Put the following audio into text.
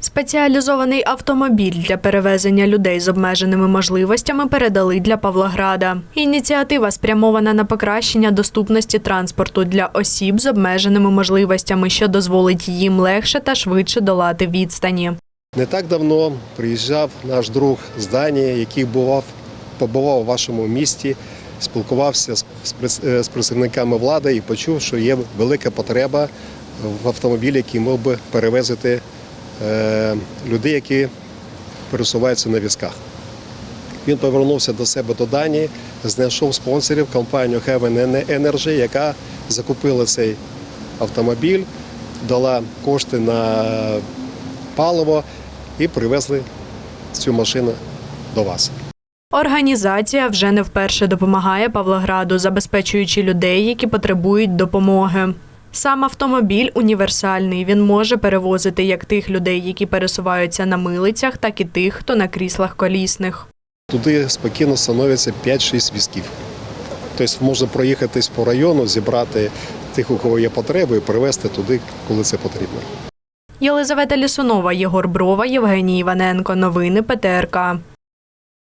Спеціалізований автомобіль для перевезення людей з обмеженими можливостями передали для Павлограда. Ініціатива спрямована на покращення доступності транспорту для осіб з обмеженими можливостями, що дозволить їм легше та швидше долати відстані. Не так давно приїжджав наш друг з Данії, який бував, побував у вашому місті, спілкувався з, е, представниками влади і почув, що є велика потреба в автомобілі, який мог би перевезити е, людей, які пересуваються на візках. Він повернувся до себе до Данії, знайшов спонсорів компанію Heaven Energy, яка закупила цей автомобіль, дала кошти на паливо і привезли цю машину до вас. Організація вже не вперше допомагає Павлограду, забезпечуючи людей, які потребують допомоги. Сам автомобіль універсальний. Він може перевозити як тих людей, які пересуваються на милицях, так і тих, хто на кріслах колісних. Туди спокійно становиться 5-6 візків. Тобто можна проїхатись по району, зібрати тих, у кого є потреби, і привезти туди, коли це потрібно. Єлизавета Лісунова, Єгор Брова, Євгеній Іваненко. Новини ПТРК.